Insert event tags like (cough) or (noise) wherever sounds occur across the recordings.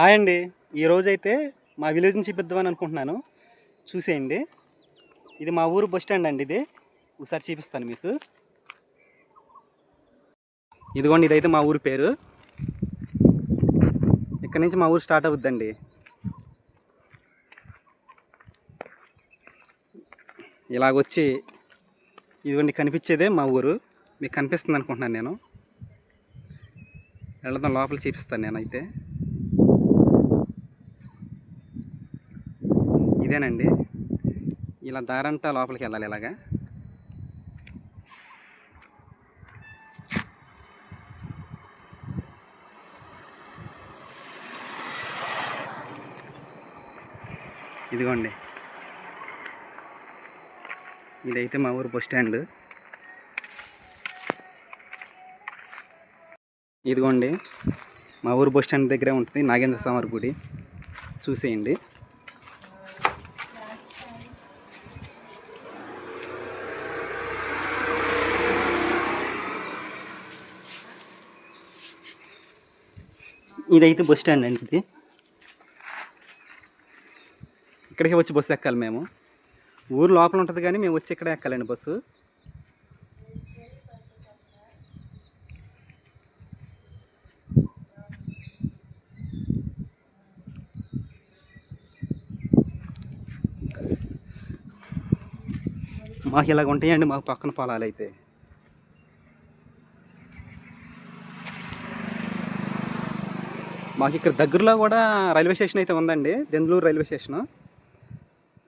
Hi అండి. ఈరోజైతే మా విలేజ్ నుంచి చూపిద్దామని అనుకుంటున్నాను. చూసేయండి. ఇది మా ఊరు బస్ స్టాండ్ అండి ఇది. ఒకసారి చూపిస్తాను మీకు. ఇదిగోండి ఇదైతే మా ఊరి పేరు. ఇక్కడ నుంచి మా ఊరు స్టార్ట్ అవుద్దండి. ఇలాగొచ్చి ఇదిగోండి కనిపించేదే మా ఊరు. మీకు కనిపిస్తుంది అనుకుంటున్నాను నేను. వెళ్దాం లోపల చూపిస్తాను నేనైతే. ఇదేనండి. ఇలా దారంటా లోపలికి వెళ్ళాలి ఇలాగా. ఇదిగోండి. ఇదైతే మా ఊరు బస్ స్టాండ్. ఇదిగోండి. మా ఊరు బస్ స్టాండ్ దగ్గరే ఉంటుంది నాగేంద్ర స్వామి గుడి. చూసేయండి. ఇదైతే బస్ స్టాండ్ అండి ఇది. ఇక్కడికి వచ్చి బస్సు ఎక్కాలి మేము. ఊరు లోపల ఉంటుంది కానీ మేము వచ్చి ఇక్కడే ఎక్కాలండి బస్సు. మాకు ఇలాగ ఉంటాయండి మాకు పక్కన పొలాలు అయితే. మాకు ఇక్కడ దగ్గరలో కూడా రైల్వే స్టేషన్ అయితే ఉందండి. Denduluru railway station.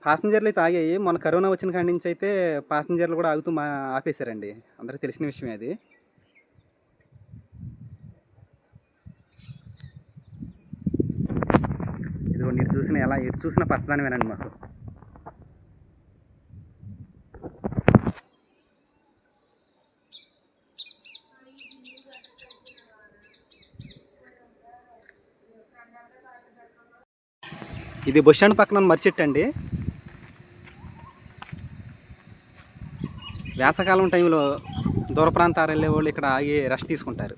ప్యాసింజర్లు అయితే ఆగాయి. మన కరోనా వచ్చిన కాడి నుంచి అయితే ప్యాసింజర్లు కూడా ఆగుతూ మా ఆపేశారండి. అందరికీ తెలిసిన విషయమే అది. ఇదిగో నీరు చూసిన ఎలా ఇటు చూసిన పచ్చదానమేనండి మాకు. ఇది బస్ స్టాండ్ పక్కన ఉన్న మర్రి అండి వేసవకాలం టైంలో దూర ప్రాంతాలు వెళ్ళే వాళ్ళు ఇక్కడ ఆగి రెస్ట్ తీసుకుంటారు.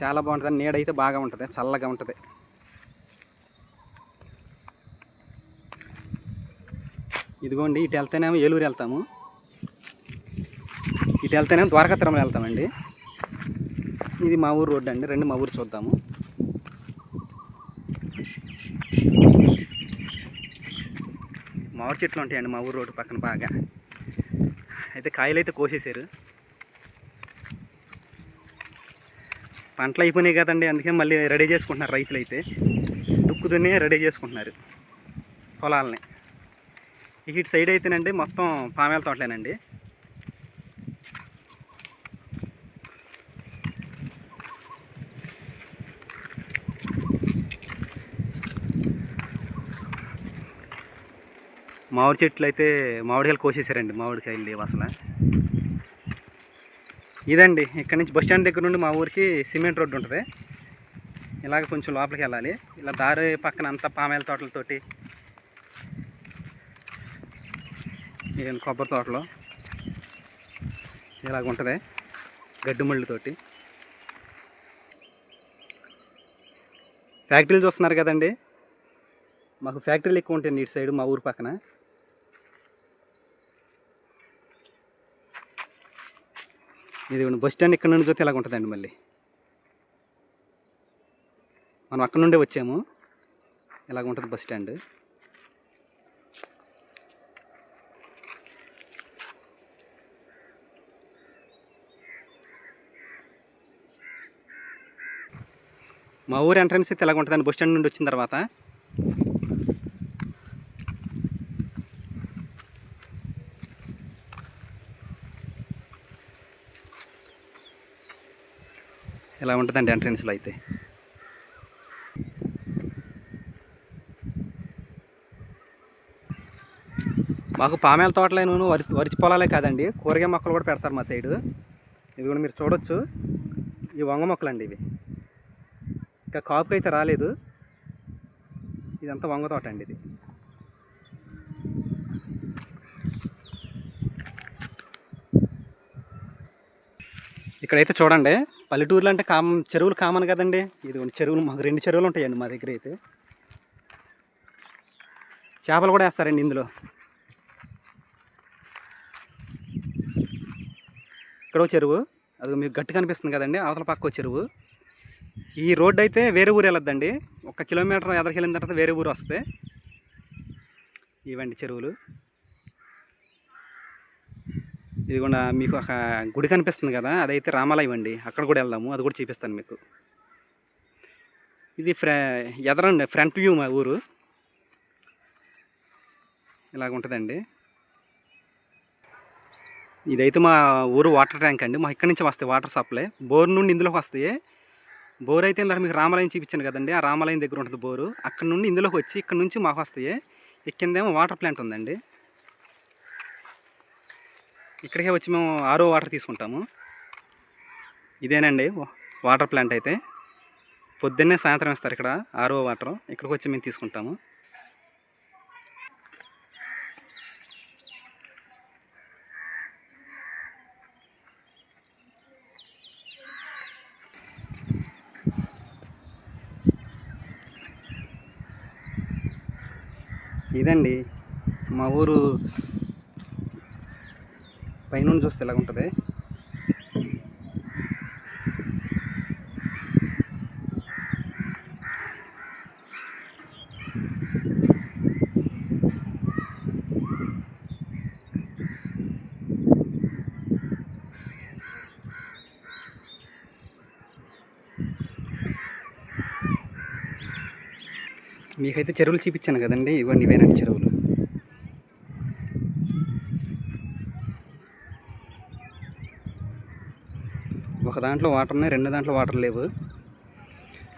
చాలా బాగుంటుంది. నీడైతే బాగా ఉంటుంది. చల్లగా ఉంటుంది. ఇదిగోండి ఇటు వెళ్తేనేమో ఏలూరు వెళ్తాము. ఇటు వెళ్తేనేమో ద్వారకా తిరుమల వెళ్తామండి. ఇది మా ఊరు రోడ్డు అండి. రెండు మా ఊరు చూద్దాము. మామిడి చెట్లు ఉంటాయండి మా ఊరు రోడ్డు పక్కన బాగా. అయితే కాయలు అయితే కోసేశారు. పంటలు అయిపోయినాయి కదండి అందుకే మళ్ళీ రెడీ చేసుకుంటున్నారు రైతులు అయితే దుక్కుదున్నే రెడీ చేసుకుంటున్నారు పొలాలని. ఇటు సైడ్ అయితేనండి మొత్తం పామేల తోటలేనండి. మామిడి చెట్లు అయితే మామిడికాయలు కోసేసారండి మామిడికాయలు లేవు అసలు ఇదండి ఇక్కడ నుంచి బస్ స్టాండ్ దగ్గర నుండి మా ఊరికి సిమెంట్ రోడ్డు ఉంటుంది. ఇలాగ కొంచెం లోపలికి వెళ్ళాలి. ఇలా దారి పక్కన అంతా పామాయిల తోటలతోటి. కొబ్బరి తోటలో. ఇలాగ ఉంటుంది గడ్డిమళ్ళతోటి ఫ్యాక్టరీలు చూస్తున్నారు కదండి. మాకు ఫ్యాక్టరీలు ఎక్కువ ఉంటాయండి ఇటు సైడ్ మా ఊరు పక్కన. ఇది బస్ స్టాండ్ ఇక్కడ నుండి చూస్తే ఇలాగ ఉంటుందండి మళ్ళీ. మనం అక్కడ నుండే వచ్చాము. ఇలాగ ఉంటుంది బస్ స్టాండ్. మా ఊరు ఎంట్రన్స్ అయితే ఇలాగ ఉంటుందండి. బస్ స్టాండ్ నుండి వచ్చిన తర్వాత. ఇలా ఉంటుందండి ఎంట్రన్స్లో అయితే? మాకు పామేల తోటలేను వరి వరిచి పొలాలే కాదండి. కూరగాయ మొక్కలు కూడా పెడతారు మా సైడు. ఇది కూడా మీరు చూడొచ్చు. ఈ వంగ మొక్కలు అండి ఇవి. ఇంకా కాపుకి అయితే రాలేదు. ఇదంతా వంగ తోట అండి ఇది. ఇక్కడైతే చూడండి. పల్లెటూర్లు అంటే కామన్ చెరువులు కామన్ కదండి. ఇదిగోండి చెరువులు మాకు రెండు చెరువులు ఉంటాయండి మా దగ్గర అయితే. చేపలు కూడా వేస్తారండి ఇందులో. ఇక్కడ చెరువు అది మీకు గట్టి కనిపిస్తుంది కదండి అవతల పక్క చెరువు. ఈ రోడ్డు అయితే వేరే ఊరు వెళ్ళొద్దండి. ఒక కిలోమీటర్ ఎదరికి వెళ్ళిన తర్వాత వేరే ఊరు వస్తే. ఇవండి చెరువులు. ఇదిగోండి మీకు ఒక గుడి కనిపిస్తుంది కదా అదైతే రామాలయం అండి. అక్కడ కూడా వెళ్దాము అది కూడా చూపిస్తాను మీకు. ఇది ఫ్ర ఎదరండి ఫ్రంట్ వ్యూ మా ఊరు. ఇలాగ ఉంటుందండి. ఇదైతే మా ఊరు వాటర్ ట్యాంక్ అండి. మా ఇక్కడి నుంచి వస్తాయి వాటర్ సప్లై. బోర్ నుండి ఇందులోకి వస్తాయి. బోర్ అయితే ఇందాక మీకు రామాలయం చూపించాను కదండి. ఆ రామాలయం దగ్గర ఉంటుంది బోరు. అక్కడ నుండి ఇందులోకి వచ్చి ఇక్కడ నుంచి మాకు వస్తాయి. కిందేమో వాటర్ ప్లాంట్ ఉందండి. ఇక్కడికే వచ్చి మేము ఆరో వాటర్ తీసుకుంటాము. ఇదేనండి వా- వాటర్ ప్లాంట్ అయితే. పొద్దున్నే సాయంత్రం ఇస్తారు ఇక్కడ ఆరో వాటర్. ఇక్కడికి వచ్చి మేము తీసుకుంటాము. ఇదండి మా ఊరు పైనుండి చూస్తే ఇలాగ ఉంటుంది మీకైతే చెరువులు చూపించాను కదండి ఇవన్నీ ఇవేనండి చెరువులు ఒక దాంట్లో వాటర్ ఉన్నాయి రెండు దాంట్లో వాటర్ లేవు.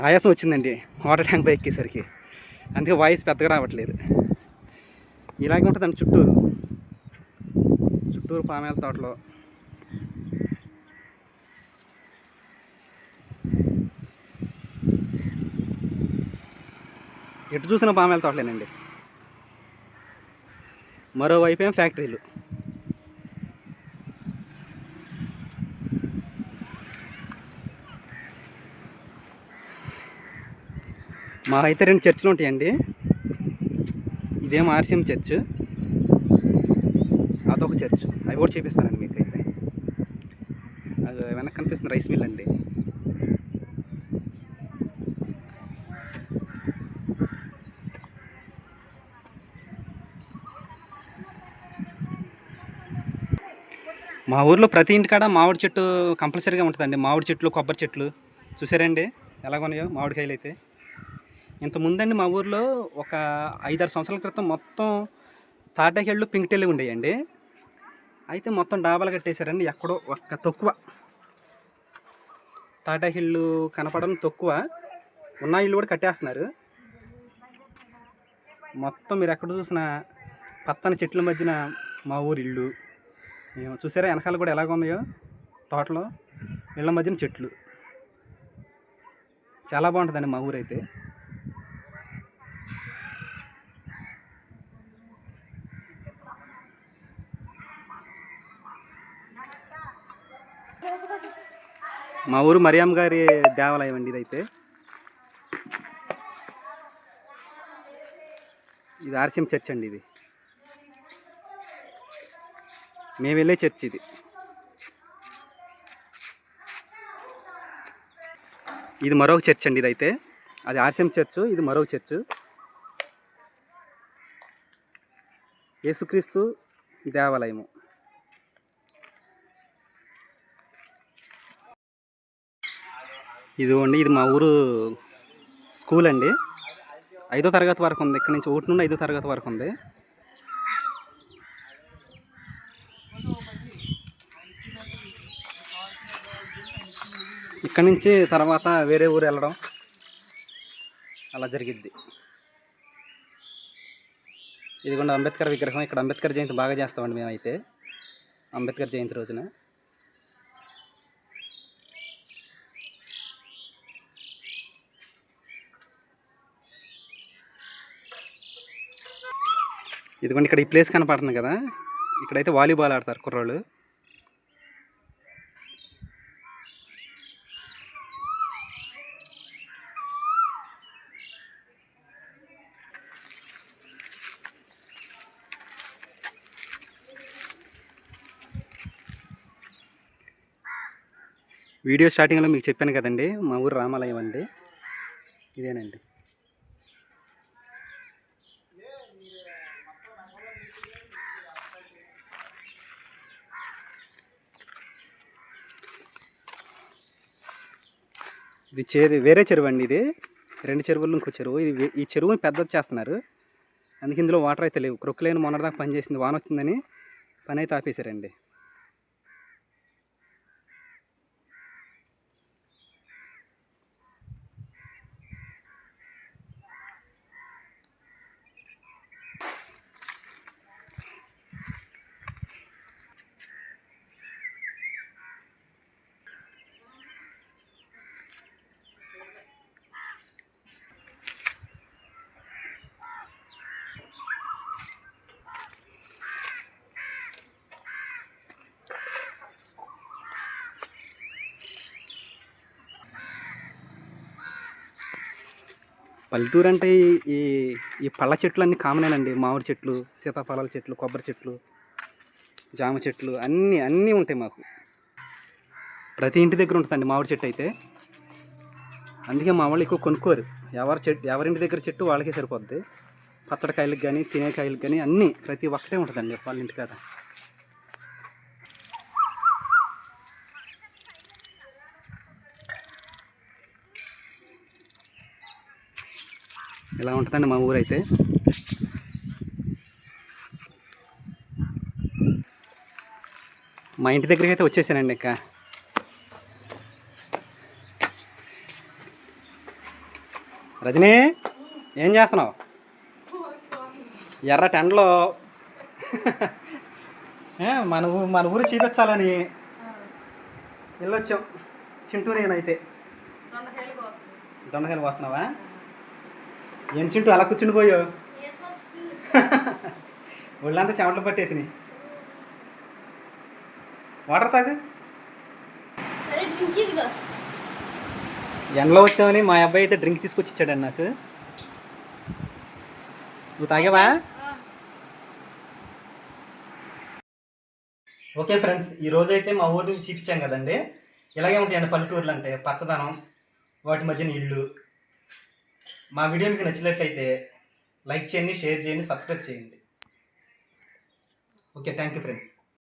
ఆయాసం వచ్చిందండి వాటర్ ట్యాంక్ పై ఎక్కేసరికి. అందుకే వాయిస్ పెద్దగా రావట్లేదు. ఇలాగే ఉంటుందండి చుట్టూరు. చుట్టూరు పామేల తోటలో. ఎటు చూసిన పామేల తోటలేనండి. మరోవైపు ఏం ఫ్యాక్టరీలు? మా అయితే రెండు చర్చిలు ఉంటాయండి. ఇదేం ఆర్సీఎం చర్చ్. అదొక చర్చ్. అవి కూడా చూపిస్తానండి మీకు అయితే అది వెనక్కి కనిపిస్తుంది రైస్ మిల్ అండి. మా ఊర్లో ప్రతి ఇంటికాడ మామిడి చెట్టు కంపల్సరీగా ఉంటుందండి. మామిడి చెట్లు కొబ్బరి చెట్లు. చూసారండి? ఎలాగ ఉన్నాయో మామిడికాయలు అయితే ఇంత ముందండి మా ఊర్లో ఒక ఐదారు సంవత్సరాల క్రితం మొత్తం తాటాకెళ్ళు పింకిటెళ్ళు ఉండేయండి. అయితే మొత్తం డాబాలు కట్టేశారండి ఎక్కడో ఒక్క తక్కువ. తాటాకిళ్ళు కనపడడం తక్కువ. ఉన్న ఇల్లు కూడా కట్టేస్తున్నారు. మొత్తం మీరు ఎక్కడ చూసిన పచ్చని చెట్ల మధ్యన మా ఊరి ఇల్లు. మేము చూసారా వెనకాల కూడా ఎలాగ ఉన్నాయో? తోటలో ఇళ్ళ మధ్యన చెట్లు. చాలా బాగుంటుందండి మా ఊరైతే. మా ఊరు మరియమ్మ గారి దేవాలయం అండి ఇదైతే. ఇది ఆర్సిఎం చర్చ్ అండి ఇది. మేము వెళ్ళే చర్చ్ ఇది. ఇది మరొక చర్చ్ అండి ఇదైతే. అది ఆర్సిఎం చర్చ్ ఇది మరొక చర్చ్. యేసుక్రీస్తు దేవాలయము. ఇదిగోండి ఇది మా ఊరు స్కూల్ అండి. ఐదో తరగతి వరకు ఉంది. ఇక్కడ నుంచి ఒకటి నుండి ఐదో తరగతి వరకు ఉంది. ఇక్కడ నుంచి తర్వాత వేరే ఊరు వెళ్ళడం అలా జరిగిద్ది. ఇదిగోండి అంబేద్కర్ విగ్రహం. ఇక్కడ అంబేద్కర్ జయంతి బాగా చేస్తామండి మేమైతే. అంబేద్కర్ జయంతి రోజున. ఇదిగోండి ఇక్కడ ఈ ప్లేస్ కనపడుతుంది కదా. ఇక్కడైతే వాలీబాల్ ఆడతారు కుర్రాళ్ళు. వీడియో స్టార్టింగ్లో మీకు చెప్పాను కదండి మా ఊరు రామాలయం అండి. ఇదేనండి. ఇది చెరు వేరే చెరువు అండి ఇది. రెండు చెరువులు ఇంకో చెరువు. ఇది ఈ చెరువుని పెద్దది చేస్తున్నారు. అందుకే ఇందులో వాటర్ అయితే లేవు. క్రొక్కులేని మొన్నటిదాకా పని చేసింది వాన వచ్చిందని పని అయితే ఆపేశారండి. పల్లెటూరు అంటే ఈ- ఈ ఈ పళ్ళ చెట్లు అన్నీ కామనేనండి మామిడి చెట్లు సీతాఫలాల చెట్లు కొబ్బరి చెట్లు జామ చెట్లు అన్నీ అన్నీ ఉంటాయి మాకు. ప్రతి ఇంటి దగ్గర ఉంటుందండి మామిడి చెట్టు అయితే. అందుకే మా వాళ్ళు ఎక్కువ కొనుక్కోరు. ఎవరి చెట్టు ఎవరింటి దగ్గర చెట్టు వాళ్ళకే సరిపోద్ది. పచ్చడికాయలకు కానీ తినేకాయలకు కానీ అన్నీ ప్రతి ఒక్కటే ఉంటుందండి వాళ్ళ ఇంటికాడ. ఇలా ఉంటుందండి మా ఊరైతే? మా ఇంటి దగ్గరికి అయితే వచ్చేసానండి ఇంకా. రజనీ ఏం చేస్తున్నావు? ఎర్ర టెండలో మన ఊ మన ఊరు చూపించాలని వెళ్ళొచ్చాం. చింటూ నేనైతే. దొండకాయలు పోస్తున్నావా ఏం చింటూ అలా కూర్చుని పోయావు? (laughs) ఒళ్ళంతా చెమటలు పట్టేసినాయి. వాటర్ తాగు. ఎండలో వచ్చామని మా అబ్బాయి అయితే డ్రింక్ తీసుకొచ్చి ఇచ్చాడండి నాకు. నువ్వు తాగావా? ఓకే ఫ్రెండ్స్ ఈ రోజు అయితే మా ఊరి నుంచి చూపించాం కదండి. ఇలాగే ఉంటాయండి పల్లెటూర్లు అంటే పచ్చదనం వాటి మధ్యన ఇళ్ళు మా వీడియో మీకు నచ్చినట్లయితే లైక్ చేయండి షేర్ చేయండి సబ్స్క్రైబ్ చేయండి. Okay thank you friends.